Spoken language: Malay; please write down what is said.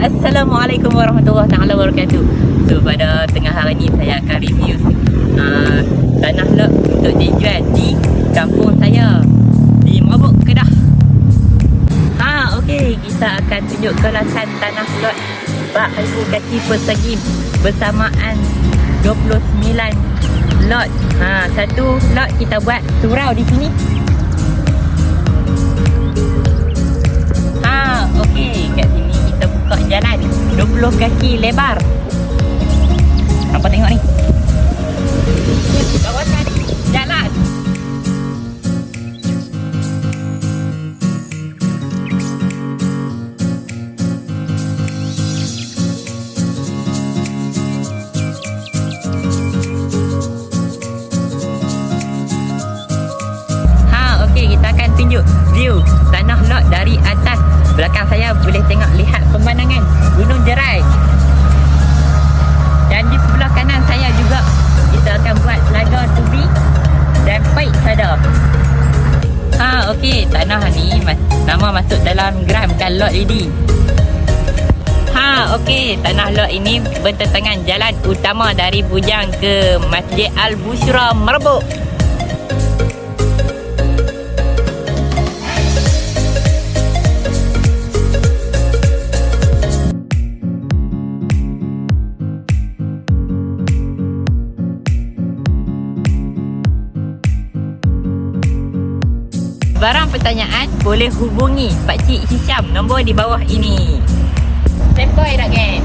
Assalamualaikum warahmatullahi taala wabarakatuh. So pada tengah hari ni saya akan review uh, tanah lot untuk dijual di kampung saya di Mabuk Kedah. Ha okey kita akan tunjuk kelasan tanah lot bak kaki persegi bersamaan 29 lot. Ha satu lot kita buat surau di sini. 20 kaki lebar. Apa tengok ni? Ha, view tanah lot dari atas. Belakang saya boleh tengok lihat pemandangan Gunung okey, tanah ni nama masuk dalam gram kan lot ini. Ha, okey, tanah lot ini bertentangan jalan utama dari Bujang ke Masjid Al-Bushra Merbuk. Barang pertanyaan boleh hubungi Pakcik Hisham nombor di bawah ini. Sempoi tak geng?